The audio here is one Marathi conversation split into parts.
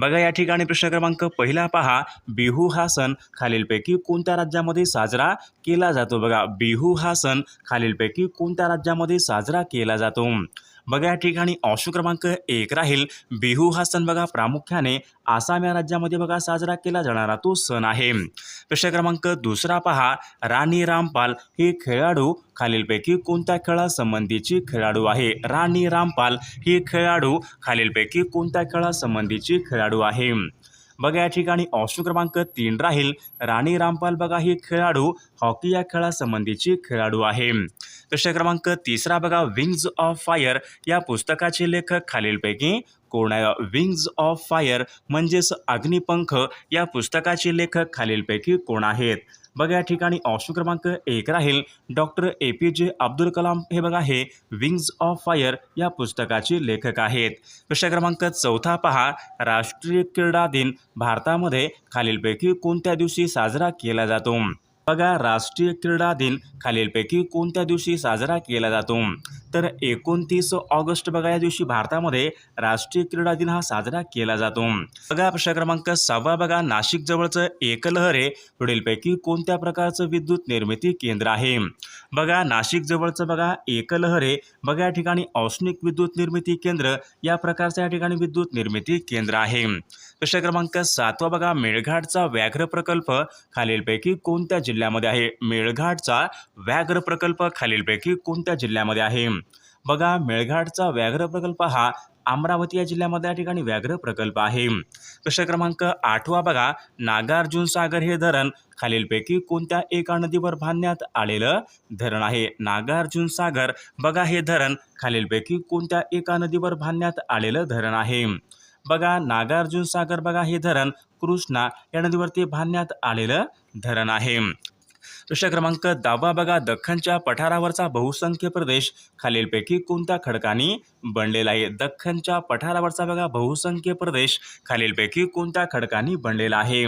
बघा या ठिकाणी प्रश्न क्रमांक पहिला पहा. बिहू हा सण खालीलपैकी कोणत्या राज्यामध्ये साजरा केला जातो? बघा बिहू हा सण खालीलपैकी कोणत्या राज्यामध्ये साजरा केला जातो? बघा या ठिकाणी ऑप्शन क्रमांक एक राहील. बिहू हा सण बघा प्रामुख्याने आसाम या राज्यामध्ये बघा साजरा केला जाणारा तो सण आहे. प्रश्न क्रमांक दुसरा पहा. राणी रामपाल ही खेळाडू खालीलपैकी कोणत्या खेळासंबंधीची खेळाडू आहे? राणी रामपाल ही खेळाडू खालीलपैकी कोणत्या खेळासंबंधीची खेळाडू आहे? बघा या ठिकाणी ऑप्शन क्रमांक तीन राहील. राणी रामपाल बघा ही खेळाडू हॉकी या खेळासंबंधीची खेळाडू आहे. प्रश्न क्रमांक तिसरा बघा विंग्ज ऑफ फायर या पुस्तकाचे लेखक खालीलपैकी कोण आहे? विंग्ज ऑफ फायर म्हणजेच अग्निपंख. या पुस्तकाचे लेखक खालीलपैकी कोण आहेत? बघा या ठिकाणी ऑप्शन क्रमांक एक राहील. डॉक्टर ए पी जे अब्दुल कलाम. हे बघा हे विंग्ज ऑफ फायर या पुस्तकाचे लेखक आहेत. प्रश्न क्रमांक चौथा पहा. राष्ट्रीय क्रीडा दिन भारतामध्ये खालीलपैकी कोणत्या दिवशी साजरा केला जातो? बघा राष्ट्रीय क्रीडा दिन खालीलपैकी कोणत्या दिवशी साजरा केला जातो? तर एकोणतीस ऑगस्ट बघा या दिवशी भारतामध्ये राष्ट्रीय क्रीडा दिन हा साजरा केला जातो. बघा प्रश्न क्रमांक सहावा बघा नाशिक जवळचं एकलहरे पुढीलपैकी कोणत्या प्रकारचं विद्युत निर्मिती केंद्र आहे? बघा नाशिक जवळचं बघा एकलहरे बघा या ठिकाणी औष्णिक विद्युत निर्मिती केंद्र या प्रकारचं या ठिकाणी विद्युत निर्मिती केंद्र आहे. प्रश्न क्रमांक सातवा बघा मेळघाटचा व्याघ्र प्रकल्प खालीलपैकी कोणत्या जिल्ह्यामध्ये आहे? मेळघाटचा व्याघ्र प्रकल्प खालीलपैकी कोणत्या जिल्ह्यामध्ये आहे? बघा मेळघाटचा व्याघ्र प्रकल्प हा अमरावती या जिल्ह्यामध्ये या ठिकाणी व्याघ्र प्रकल्प आहे. प्रश्न क्रमांक आठवा बघा नागार्जुन सागर हे धरण खालीलपैकी कोणत्या एका नदीवर बांधण्यात आलेलं धरण आहे? नागार्जुन सागर बघा हे धरण खालीलपैकी कोणत्या एका नदीवर बांधण्यात आलेलं धरण आहे? बघा नागार्जुन सागर बघा हे धरण कृष्णा या नदीवरती बांधण्यात आलेलं धरण आहे. प्रश्न क्रमांक दहावा बघा दख्खनच्या पठारावरचा बहुसंख्य प्रदेश. खालीलपैकी कोणत्या खडकांनी बनलेला आहे? दख्खनच्या पठारावरचा बघा बहुसंख्य प्रदेश. खालीलपैकी कोणत्या खडकांनी बनलेला आहे?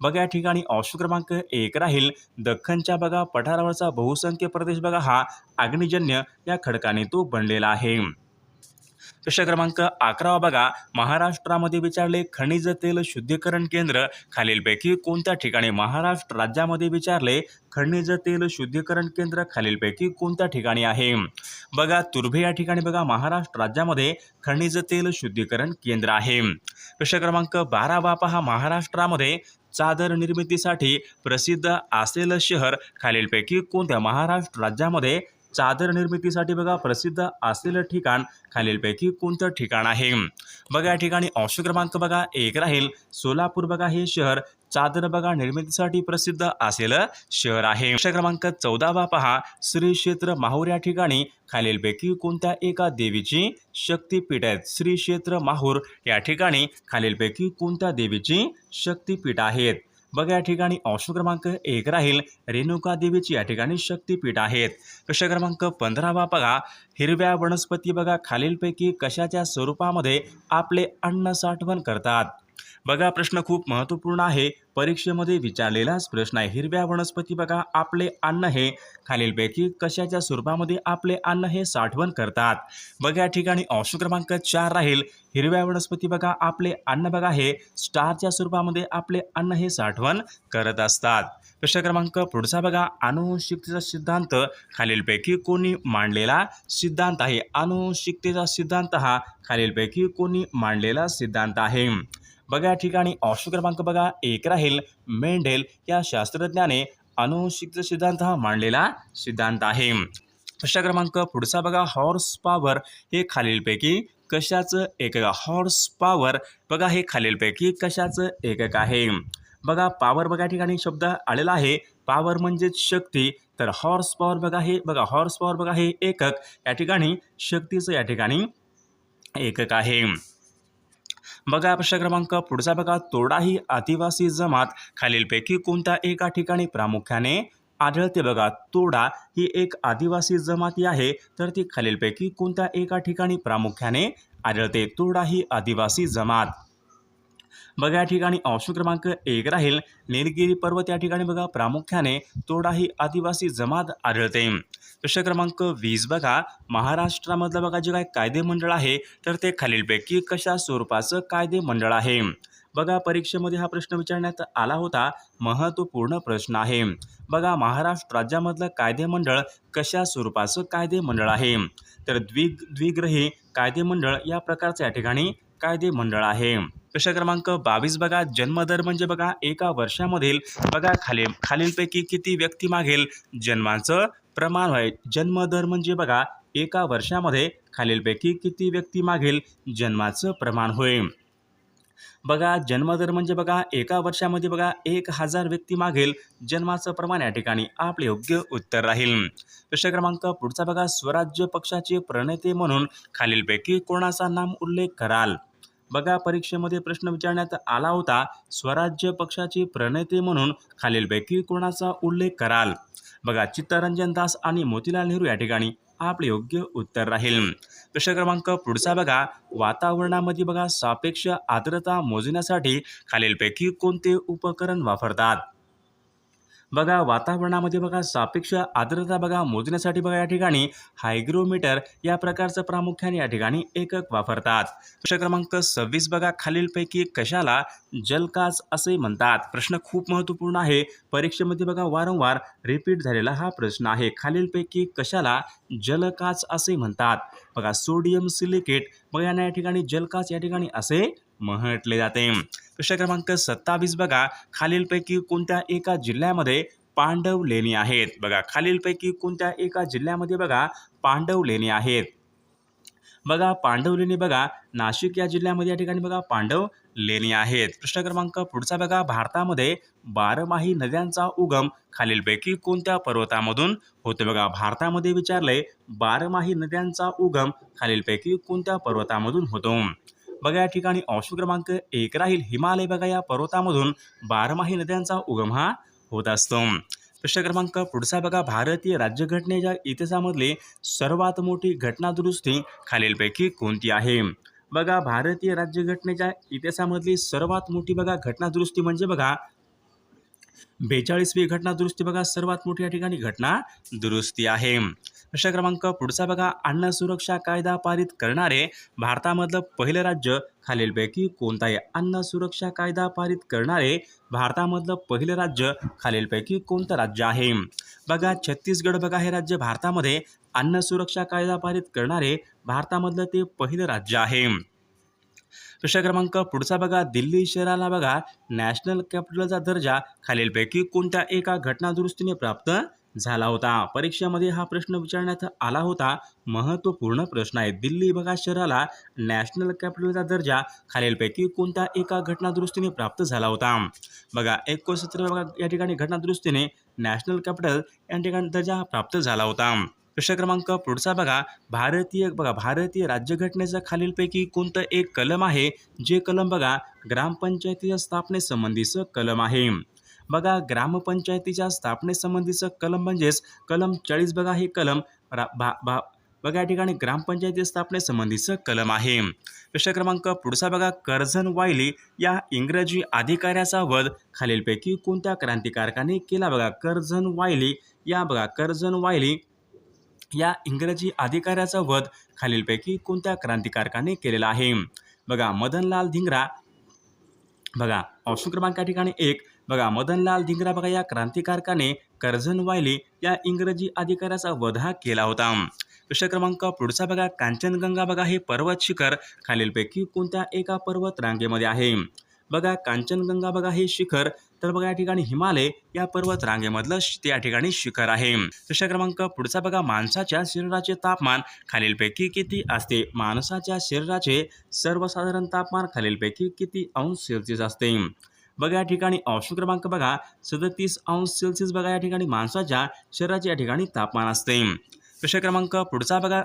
बघा या ठिकाणी ऑप्शन क्रमांक एक राहील. दख्खनच्या बघा पठारावरचा बहुसंख्य प्रदेश बघा हा अग्निजन्य या खडकाने तो बनलेला आहे. प्रश्न क्रमांक अकरावा बघा. महाराष्ट्रामध्ये विचारले खनिज तेल शुद्धीकरण केंद्र खालीलपैकी कोणत्या ठिकाणी? महाराष्ट्र राज्यामध्ये विचारले खनिज तेल शुद्धीकरण केंद्र खालीलपैकी कोणत्या ठिकाणी आहे? बघा तुर्भे या ठिकाणी बघा महाराष्ट्र राज्यामध्ये खनिज तेल शुद्धीकरण केंद्र आहे. प्रश्न क्रमांक बाराबापा हा महाराष्ट्रामध्ये चादर निर्मितीसाठी प्रसिद्ध असलेलं शहर खालीलपैकी कोणत्या? महाराष्ट्र राज्यामध्ये चादर निर्मितीसाठी बघा प्रसिद्ध असलेलं ठिकाण खालीलपैकी कोणतं ठिकाण आहे? बघा या ठिकाणी ऑप्शन क्रमांक बघा एक राहील. सोलापूर बघा हे शहर चादर बघा निर्मितीसाठी प्रसिद्ध असलेलं शहर आहे. प्रश्न क्रमांक चौदावा पहा. श्री क्षेत्र माहूर या ठिकाणी खालीलपैकी कोणत्या एका देवीची शक्तीपीठ आहेत? श्री क्षेत्र माहूर या ठिकाणी खालीलपैकी कोणत्या देवीची शक्तीपीठ आहेत? बघा या ठिकाणी ऑप्शन क्रमांक एक राहील. रेणुका देवीची या ठिकाणी शक्तीपीठ आहेत. प्रश्न क्रमांक पंधरावा बघा. हिरव्या वनस्पती बघा खालीलपैकी कशाच्या स्वरूपामध्ये आपले अन्न साठवण करतात? बघा प्रश्न खूप महत्त्वपूर्ण आहे. परीक्षेमध्ये विचारलेलाच प्रश्न आहे. हिरव्या वनस्पती बघा आपले अन्न हे. खालीलपैकी कशाच्या स्वरूपामध्ये आपले अन्न हे साठवण करतात? बघा या ठिकाणी ऑप्शन क्रमांक चार राहील. हिरव्या वनस्पती बघा आपले अन्न बघा हे. स्टारच्या स्वरूपामध्ये आपले अन्न हे साठवण करत असतात. प्रश्न क्रमांक पुढचा बघा अनुवंशिकतेचा सिद्धांत. खालीलपैकी कोणी मांडलेला सिद्धांत आहे? अनुवंशिकतेचा सिद्धांत हा. खालीलपैकी कोणी मांडलेला सिद्धांत आहे. बघा या ठिकाणी ऑप्शन क्रमांक बघा. एक राहील मेंढेल. या शास्त्रज्ञाने अनुवंशिकतेचा सिद्धांत हा मांडलेला सिद्धांत आहे. प्रश्न क्रमांक पुढचा बघा. हॉर्स पॉवर हे खालीलपैकी कशाचं एकक हॉर्स पॉवर बघा हे खालीलपैकी कशाचं एकक आहे? बघा पॉवर बघा ठिकाणी शब्द आलेला आहे. पॉवर म्हणजेच शक्ती. तर हॉर्स पॉवर बघा हे बघा हॉर्स पॉवर बघा हे एकक. या ठिकाणी शक्तीचं या ठिकाणी एकक आहे. बघा प्रश्न क्रमांक. पुढचा बघा. तोडा ही आदिवासी जमात. खालीलपैकी कोणत्या एका ठिकाणी प्रामुख्याने आढळते बघा. तोडा ही एक आदिवासी जमाती आहे. तर ती खालीलपैकी कोणत्या एका ठिकाणी प्रामुख्याने आढळते? तोडा ही आदिवासी जमात. बघा या ठिकाणी ऑप्शन क्रमांक एक राहील. निलगिरी पर्वत या ठिकाणी बघा प्रामुख्याने तोडा ही आदिवासी जमात आढळते. प्रश्न क्रमांक वीस बघा. महाराष्ट्रामधलं बघा जे काय कायदे मंडळ आहे तर ते खालीलपैकी कशा स्वरूपाचं कायदे मंडळ आहे? बघा परीक्षेमध्ये हा प्रश्न विचारण्यात आला होता. महत्त्वपूर्ण प्रश्न आहे. बघा महाराष्ट्र राज्यामधलं कायदे मंडळ कशा स्वरूपाचं कायदे मंडळ आहे? तर द्वि द्विग्रही कायदे मंडळ या प्रकारचं या ठिकाणी कायदे मंडळ आहे. प्रश्न क्रमांक बावीस बघा. जन्मदर म्हणजे बघा एका वर्षामधील बघा खालील खालीलपैकी किती व्यक्ती मागेल जन्माचं प्रमाण आहे. जन्मदर म्हणजे बघा एका वर्षामध्ये खालीलपैकी किती व्यक्ती मागेल जन्माचं प्रमाण होय. बघा जन्मदर म्हणजे बघा एका वर्षामध्ये बघा एक हजार व्यक्ती मागेल. जन्माचं प्रमाण या ठिकाणी आपले योग्य उत्तर राहील. प्रश्न क्रमांक पुढचा बघा स्वराज्य पक्षाचे प्रणेते म्हणून खालीलपैकी कोणाचा नाम उल्लेख कराल? बघा परीक्षेमध्ये प्रश्न विचारण्यात आला होता स्वराज्य पक्षाचे प्रणेते म्हणून खालीलपैकी कोणाचा उल्लेख कराल? बघा चित्तरंजन दास आणि मोतीलाल नेहरू या ठिकाणी. आपलं योग्य उत्तर राहील. प्रश्न क्रमांक पुढचा बघा. वातावरणामध्ये बघा सापेक्ष आर्द्रता मोजण्यासाठी खालीलपैकी कोणते उपकरण वापरतात? बघा वातावरणामध्ये बघा सापेक्ष आर्द्रता बघा मोजण्यासाठी बघा या ठिकाणी हायग्रोमीटर या प्रकारचं प्रामुख्याने या ठिकाणी एकक वापरतात. प्रश्न क्रमांक सव्वीस बघा खालीलपैकी कशाला जलकाच असे म्हणतात? प्रश्न खूप महत्त्वपूर्ण आहे. परीक्षेमध्ये बघा वारंवार रिपीट झालेला हा प्रश्न आहे. खालीलपैकी कशाला जलकाच असे म्हणतात? बघा सोडियम सिलिकेट बघा यांना या ठिकाणी जलकाच या ठिकाणी असे म्हटले जाते. प्रश्न क्रमांक सत्तावीस बघा. खालीलपैकी कोणत्या एका जिल्ह्यामध्ये पांडव लेणी आहेत? बघा खालीलपैकी कोणत्या एका जिल्ह्यामध्ये बघा पांडव लेणी आहेत? बघा पांडव लेणी बघा नाशिक या जिल्ह्यामध्ये या ठिकाणी बघा पांडव लेणी आहेत. प्रश्न क्रमांक पुढचा बघा. भारतामध्ये बारमाही नद्यांचा उगम खालीलपैकी कोणत्या पर्वतामधून होतो? बघा भारतामध्ये विचारलंय बारमाही नद्यांचा उगम खालीलपैकी कोणत्या पर्वतामधून होतो? बघा या ठिकाणी ऑप्शन क्रमांक एक राहील. हिमालय बघा या पर्वतामधून बारमाही नद्यांचा उगम हा होत असतो. प्रश्न क्रमांक पुढचा बघा. भारतीय राज्यघटनेच्या इतिहासामधली सर्वात मोठी घटनादुरुस्ती खालीलपैकी कोणती आहे? बघा भारतीय राज्यघटनेच्या इतिहासामधली सर्वात मोठी बघा घटनादुरुस्ती म्हणजे बघा बेचाळीसवी घटना दुरुस्ती बघा सर्वात मोठी या ठिकाणी घटना दुरुस्ती आहे. प्रश्न क्रमांक पुढचा बघा अन्न सुरक्षा कायदा पारित करणारे भारतामधलं पहिलं राज्य खालीलपैकी कोणतं आहे? अन्न सुरक्षा कायदा पारित करणारे भारतामधलं पहिलं राज्य खालीलपैकी कोणतं राज्य आहे? बघा छत्तीसगड बघा हे राज्य भारतामध्ये अन्न सुरक्षा कायदा पारित करणारे भारतामधलं ते पहिलं राज्य आहे. प्रश्न क्रमांक पुढचा बघा. दिल्ली शहराला बघा. नॅशनल कॅपिटलचा दर्जा खालीलपैकी कोणत्या एका घटनादुरुस्तीने प्राप्त झाला होता? परीक्षेमध्ये हा प्रश्न विचारण्यात आला होता. महत्त्वपूर्ण प्रश्न आहे. दिल्ली बघा शहराला नॅशनल कॅपिटलचा दर्जा खालीलपैकी कोणत्या एका घटनादुरुस्तीने प्राप्त झाला होता? बघा एकोणसत्तर बघा या ठिकाणी घटनादुरुस्तीने नॅशनल कॅपिटल या ठिकाणी दर्जा प्राप्त झाला होता. प्रश्न क्रमांक पुढचा बघा. भारतीय बघा भारतीय राज्यघटनेचं खालीलपैकी कोणतं एक कलम आहे? जे कलम बघा ग्रामपंचायतीच्या स्थापनेसंबंधीचं कलम आहे. बघा ग्रामपंचायतीच्या स्थापनेसंबंधीचं कलम म्हणजेच कलम चाळीस बघा हे कलम रा भा भा बघा या ठिकाणी ग्रामपंचायती स्थापनेसंबंधीचं कलम आहे. प्रश्न क्रमांक पुढचा बघा कर्झन वायली या इंग्रजी अधिकाऱ्याचा वध खालीलपैकी कोणत्या क्रांतिकारकाने केला बघा? कर्झन वायली या बघा कर्झन वायली या इंग्रजी अधिकाऱ्याचा वध खालीलपैकी कोणत्या क्रांतिकारकाने केलेला आहे? बघा मदनलाल धिंगरा. बघा ऑप्शन क्रमांक या ठिकाणी एक. बघा मदनलाल धिंगरा बघा या क्रांतिकारकाने कर्झन वायली या इंग्रजी अधिकाऱ्याचा वध हा केला होता. प्रश्न क्रमांक पुढचा बघा कांचनगंगा बघा हे पर्वत शिखर खालीलपैकी कोणत्या एका पर्वत रांगेमध्ये आहे? बघा कांचनगंगा बघा हे शिखर तर बघा या ठिकाणी हिमालय या पर्वत रांगेमधलं त्या या ठिकाणी शिखर आहे. प्रश्न क्रमांक पुढचा बघा माणसाच्या शरीराचे तापमान खालीलपैकी किती असते? माणसाच्या शरीराचे सर्वसाधारण तापमान खालीलपैकी किती अंश सेल्सिअस असते? बघा या ठिकाणी ऑप्शन क्रमांक बघा सदतीस अंश सेल्सिअस बघा या ठिकाणी माणसाच्या शरीराचे या ठिकाणी तापमान असते. प्रश्न क्रमांक पुढचा बघा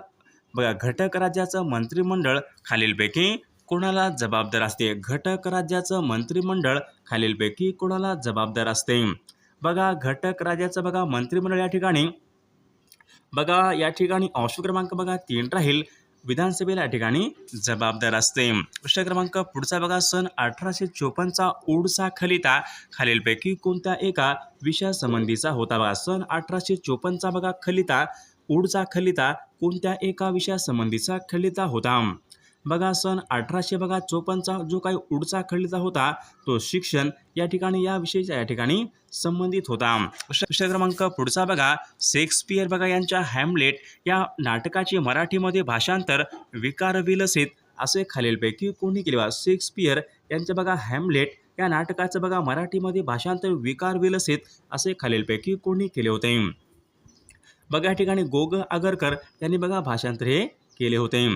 बघा घटक राज्याचं मंत्रिमंडळ खालीलपैकी कोणाला जबाबदार असते? घटक राज्याचं मंत्रिमंडळ खालीलपैकी कोणाला जबाबदार असते? बघा घटक राज्याचं बघा मंत्रिमंडळ या ठिकाणी. बघा या ठिकाणी ऑप्शन क्रमांक बघा तीन राहील. विधानसभेला या ठिकाणी जबाबदार असते. प्रश्न क्रमांक पुढचा बघा सन अठराशे चोपन्नचा ओडसा खलिता खालीलपैकी कोणत्या एका विषयासंबंधीचा होता बघा? सन अठराशे चोपन्नचा बघा खलिता ओडचा खलिता कोणत्या एका विषयासंबंधीचा खलिता होता? बघा सन अठराशे बघा चोपन्नचा जो काही उडचा खडलीचा होता तो शिक्षण या ठिकाणी या विषयीच्या या ठिकाणी संबंधित होता. विषय क्रमांक पुढचा बघा शेक्सपियर बघा यांच्या हॅमलेट या नाटकाचे मराठीमध्ये भाषांतर विकार विलसित असे खालीलपैकी कोणी केले बा शेक्सपियर यांचं बघा हॅमलेट या नाटकाचं बघा मराठीमध्ये भाषांतर विकार विलसित असे खालीलपैकी कोणी केले होते. बघा या ठिकाणी गोग आगरकर यांनी बघा भाषांतर हे केले होते.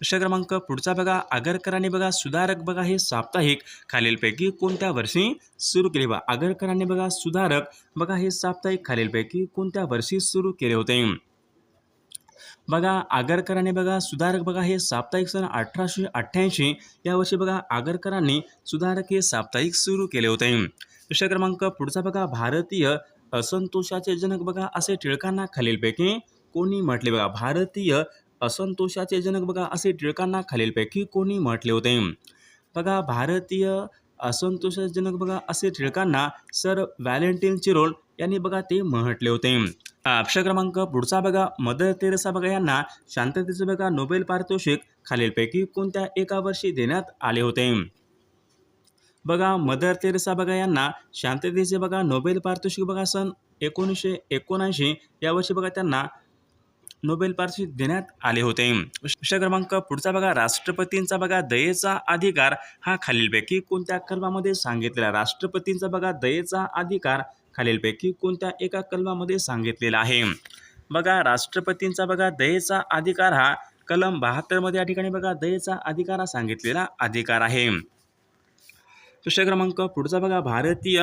प्रश्न क्रमांक पुढचा बघा. आगरकरांनी बघा सुधारक बघा हे साप्ताहिक. खालीलपैकी कोणत्या वर्षी सुरू केले? बा आगरकरांनी बघा सुधारक बघा हे साप्ताहिक खालीलपैकी कोणत्या वर्षी सुरू केले होते? बघा आगरकरांनी बघा सुधारक बघा हे साप्ताहिक सन अठराशे अठ्ठ्याऐंशी. या वर्षी बघा आगरकरांनी सुधारक हे साप्ताहिक सुरू केले होते. प्रश्न क्रमांक पुढचा बघा भारतीय असंतोषाचे जनक बघा असे टिळकांना खालीलपैकी कोणी म्हटले? बघा भारतीय असंतोषाचे जनक बघा असे टिळकांना खालीलपैकी कोणी म्हटले होते. बघा भारतीय असंतोषाचे जनक बघा असे टिळकांना सर व्हॅलेंटिन चिरोल यांनी बघा ते म्हटले होते. अक्षर क्रमांक पुढचा बघा मदर तेरेसा बघा यांना शांततेचे बघा नोबेल पारितोषिक खालीलपैकी कोणत्या एका वर्षी देण्यात आले होते? बघा मदर तेरेसा बघा यांना शांततेचे बघा नोबेल पारितोषिक बघा सन एकोणीसशे एकोणऐंशी या वर्षी बघा त्यांना नोबेल पारितोषिक देण्यात आले होते. विषय क्रमांक पुढचा बघा. राष्ट्रपतींचा बघा. दयेचा अधिकार हा खालीलपैकी कोणत्या कलमामध्ये सांगितलेला? राष्ट्रपतींचा बघा. दयेचा अधिकार खालीलपैकी कोणत्या एका कलमामध्ये सांगितलेला आहे? बघा. राष्ट्रपतींचा बघा. दयेचा अधिकार हा कलम बहात्तरमध्ये या ठिकाणी बघा. दयेचा अधिकार हा सांगितलेला अधिकार आहे. विषय क्रमांक पुढचा बघा. भारतीय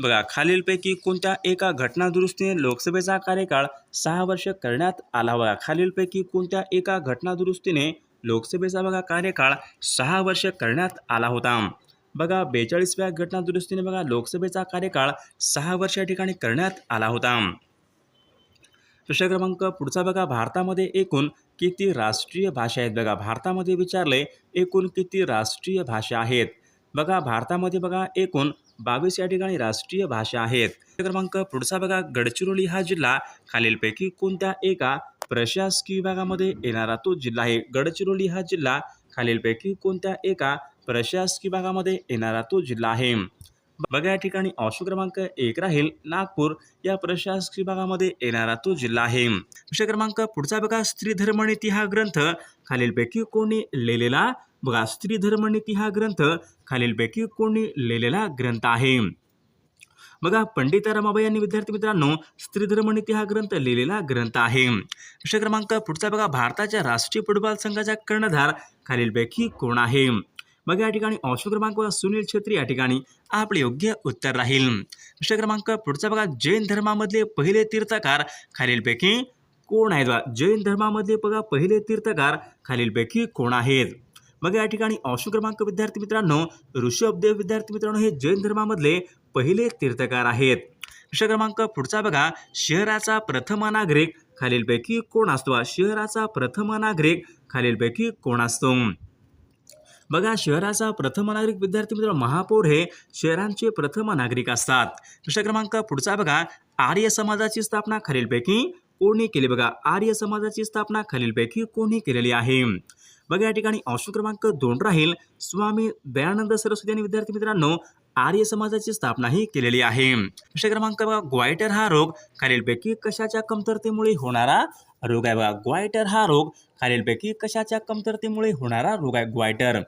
बघा खालीलपैकी कोणत्या एका घटनादुरुस्तीने लोकसभेचा कार्यकाळ सहा वर्ष करण्यात आला? बघा खालीलपैकी कोणत्या एका घटनादुरुस्तीने लोकसभेचा बघा कार्यकाळ सहा वर्ष करण्यात आला होता? बघा बेचाळीसव्या घटनादुरुस्तीने बघा लोकसभेचा कार्यकाळ सहा वर्ष या ठिकाणी करण्यात आला होता. प्रश्न क्रमांक पुढचा बघा. भारतामध्ये एकूण किती राष्ट्रीय भाषा आहेत? बघा भारतामध्ये विचारले एकूण किती राष्ट्रीय भाषा आहेत? बघा भारतामध्ये बघा एकूण बावीस या ठिकाणी राष्ट्रीय भाषा आहेत. क्रमांक पुढचा बघा गडचिरोली हा जिल्हा. खालीलपैकी कोणत्या एका प्रशासकीय विभागामध्ये येणारा तो जिल्हा आहे? गडचिरोली हा जिल्हा. खालीलपैकी कोणत्या एका प्रशासकीय भागामध्ये येणारा तो जिल्हा आहे? बघा या ठिकाणी ऑप्शन क्रमांक एक राहील. नागपूर या प्रशासकीय भागामध्ये येणारा तो जिल्हा आहे. विषय क्रमांक पुढचा बघा स्त्री धर्मनीती हा ग्रंथ. खालीलपैकी कोणी लिहिलेला बघा स्त्री धर्मनीती हा ग्रंथ खालीलपैकी कोणी लिहिलेला ग्रंथ आहे. बघा पंडित रमाबाई यांनी विद्यार्थी मित्रांनो स्त्री धर्मनीती हा ग्रंथ लिहिलेला ग्रंथ आहे. विषय क्रमांक पुढचा बघा भारताच्या राष्ट्रीय फुटबॉल संघाचा कर्णधार खालीलपैकी कोण आहे? मग या ठिकाणी ऑप्शन क्रमांक सुनील छेत्री या ठिकाणी आपले योग्य उत्तर राहील. विषय क्रमांक पुढचा बघा जैन धर्मामधले पहिले तीर्थकार खालीलपैकी कोण आहेत? बघा जैन धर्मामधले बघा पहिले तीर्थकार खालीलपैकी कोण आहेत? मग या ठिकाणी ऑप्शन क्रमांक विद्यार्थी मित्रांनो ऋषभदेव विद्यार्थी मित्रांनो हे जैन धर्मामधले पहिले तीर्थकार आहेत. प्रश्न क्रमांक पुढचा बघा शहराचा प्रथम नागरिक खालीलपैकी कोण असतो? शहराचा प्रथम नागरिक खालीलपैकी कोण असतो? बघा शहराचा प्रथम नागरिक विद्यार्थी मित्र महापौर हे शहरांचे प्रथम नागरिक असतात. प्रश्न क्रमांक पुढचा बघा आर्य समाजाची स्थापना खालीलपैकी कोणी केली? बघा आर्य समाजाची स्थापना खालीलपैकी कोणी केलेली आहे? बघा या ठिकाणी ऑप्शन क्रमांक दोन राहील. स्वामी दयानंद सरस्वती आणि विद्यार्थी मित्रांनो आर्य समाजाची स्थापनाही केलेली आहे. विषय क्रमांक बघा ग्वायटर हा रोग खालीलपैकी कशाच्या कमतरतेमुळे होणारा रोग आहे? बघा ग्वायटर हा रोग खालीलपैकी कशाच्या कमतरतेमुळे होणारा रोग आहे? ग्वायटर.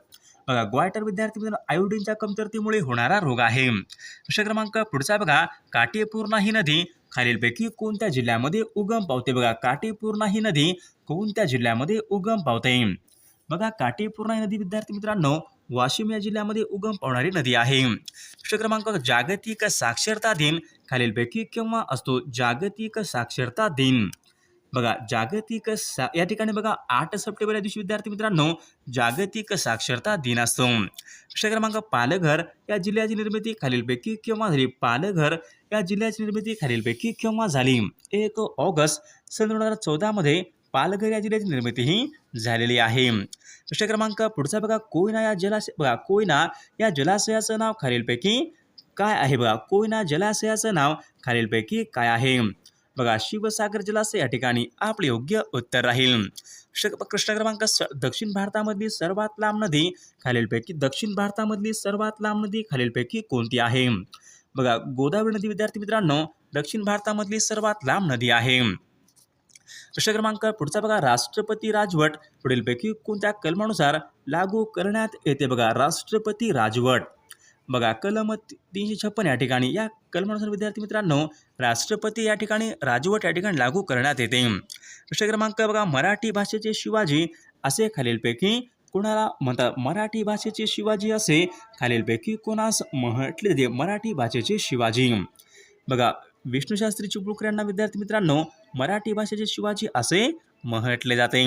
बघा ग्वायटर विद्यार्थी मित्रांनो आयोडीनच्या कमतरतेमुळे होणारा रोग आहे. विषय क्रमांक पुढचा बघा काटेपूर्णा ही नदी खालीलपैकी कोणत्या जिल्ह्यामध्ये उगम पावते? बघा काटेपूर्णा ही नदी कोणत्या जिल्ह्यामध्ये उगम पावते? बघा काटेपूर्णा नदी विद्यार्थी मित्रांनो वाशिम या जिल्ह्यामध्ये उगम पावणारी नदी आहे. विषय क्रमांक जागतिक साक्षरता दिन खालीलपैकी केव्हा असतो? जागतिक साक्षरता दिन. बघा जागतिक सा या ठिकाणी बघा आठ सप्टेंबर या दिवशी विद्यार्थी मित्रांनो जागतिक साक्षरता दिन असतो. विषय क्रमांक पालघर या जिल्ह्याची निर्मिती खालीलपैकी केव्हा झाली? पालघर या जिल्ह्याची निर्मिती खालीलपैकी केव्हा झाली? एक ऑगस्ट सन दोन हजार चौदामध्ये पालघर या जिल्ह्याची निर्मितीही झालेली आहे. प्रश्न क्रमांक पुढचा बघा कोयना या जलाशय बघा कोयना या जलाशयाचं नाव खालीलपैकी काय आहे बघा? कोयना जलाशयाचं नाव खालीलपैकी काय आहे? बघा शिवसागर जलाशय या ठिकाणी आपले योग्य उत्तर राहील. कृष्ण प्रश्न क्रमांक स दक्षिण भारतामधली सर्वात लांब नदी खालीलपैकी दक्षिण भारतामधली सर्वात लांब नदी खालीलपैकी कोणती आहे? बघा गोदावरी नदी विद्यार्थी मित्रांनो दक्षिण भारतामधली सर्वात लांब नदी आहे. प्रश्न क्रमांक पुढचा बघा राष्ट्रपती राजवट. पुढीलपैकी कोणत्या कलमानुसार लागू करण्यात येते बघा राष्ट्रपती राजवट. बघा कलम तीनशे छप्पन या ठिकाणी या कलमानुसार विद्यार्थी मित्रांनो राष्ट्रपती या ठिकाणी राजवट या ठिकाणी लागू करण्यात येते. प्रश्न क्रमांक बघा मराठी भाषेचे शिवाजी असे खालीलपैकी कोणाला म्हणतात? मराठी भाषेचे शिवाजी असे खालीलपैकी कोणास म्हटले जाते? मराठी भाषेचे शिवाजी. बघा विष्णुशास्त्री चिपळूकर यांना विद्यार्थी मित्रांनो मराठी भाषेचे शिवाजी असे म्हटले जाते.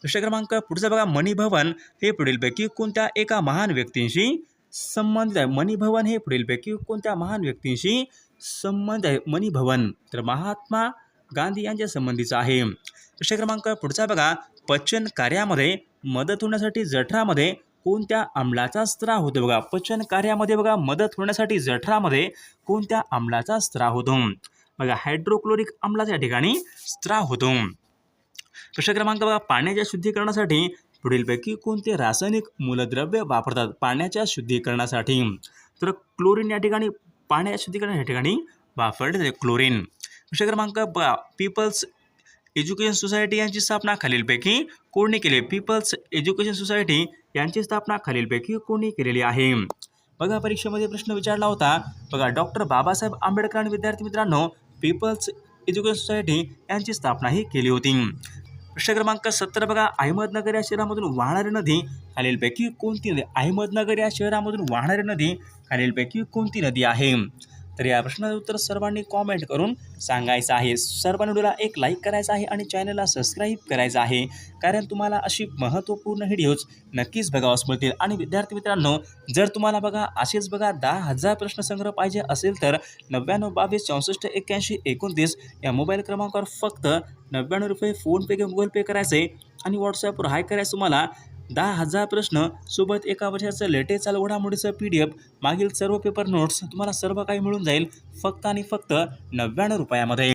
प्रश्न क्रमांक पुढचा बघा मणिभवन. हे पुढीलपैकी कोणत्या एका महान व्यक्तींशी संबंधित आहे? मणिभवन हे पुढीलपैकी कोणत्या महान व्यक्तींशी संबंध आहे? मणिभवन. तर महात्मा गांधी यांच्या संबंधीचं आहे. प्रश्न क्रमांक पुढचा बघा पचन कार्यामध्ये मदत होण्यासाठी जठरामध्ये कोणत्या आम्लाचा स्त्राव होतो बघा? पचन कार्यामध्ये बघा मदत होण्यासाठी जठरामध्ये कोणत्या आम्लाचा स्त्राव होतो? बघा हायड्रोक्लोरिक आम्लाच्या ठिकाणी स्त्राव होतो. प्रश्न क्रमांक बघा पाण्याच्या शुद्धीकरणासाठी पुढीलपैकी कोणते रासायनिक मूलद्रव्य वापरतात? पाण्याच्या शुद्धीकरणासाठी. तर क्लोरीन या ठिकाणी पाण्याच्या शुद्धीकरण या ठिकाणी वापरले जाते क्लोरीन प्रश्न क्रमांक बघा पीपल्स एज्युकेशन सोसायटी यांची स्थापना खालीलपैकी कोणी केली? पीपल्स एज्युकेशन सोसायटी यांची स्थापना खालीलपैकी कोणी केलेली आहे? बघा परीक्षेमध्ये प्रश्न विचारला होता. बघा डॉक्टर बाबासाहेब आंबेडकर आणि विद्यार्थी मित्रांनो पीपल्स एज्युकेशन सोसायटी यांची स्थापनाही केली होती. प्रश्न क्रमांक सत्तर बघा. अहमदनगर या शहरामधून वाहणारी नदी खालीलपैकी कोणती नदी? अहमदनगर या शहरामधून वाहणारी नदी खालीलपैकी कोणती नदी आहे? तर या प्रश्नाचं उत्तर सर्वांनी कॉमेंट करून सांगायचं आहे. सर्वांनी व्हिडिओला एक लाईक करायचा आहे आणि चॅनलला सबस्क्राईब करायचं आहे. कारण तुम्हाला अशी महत्त्वपूर्ण व्हिडिओज नक्कीच बघावास मिळतील. आणि विद्यार्थी मित्रांनो जर तुम्हाला बघा असेच बघा दहा हजार प्रश्नसंग्रह पाहिजे असेल तर नव्याण्णव बावीस चौसष्ट एक्क्याऐंशी एकोणतीस या मोबाईल क्रमांकावर फक्त नव्याण्णव रुपये फोनपे किंवा गुगल पे करायचे. आणि व्हॉट्सॲपवर हाय करायचं तुम्हाला. दहा हजार प्रश्न सोबत एका वर्षाचं लेटेस्ट चालू घडामोडीचं पी डी एफ मागील सर्व पेपर नोट्स तुम्हाला सर्व काही मिळून जाईल फक्त आणि फक्त नव्याण्णव रुपयामध्ये.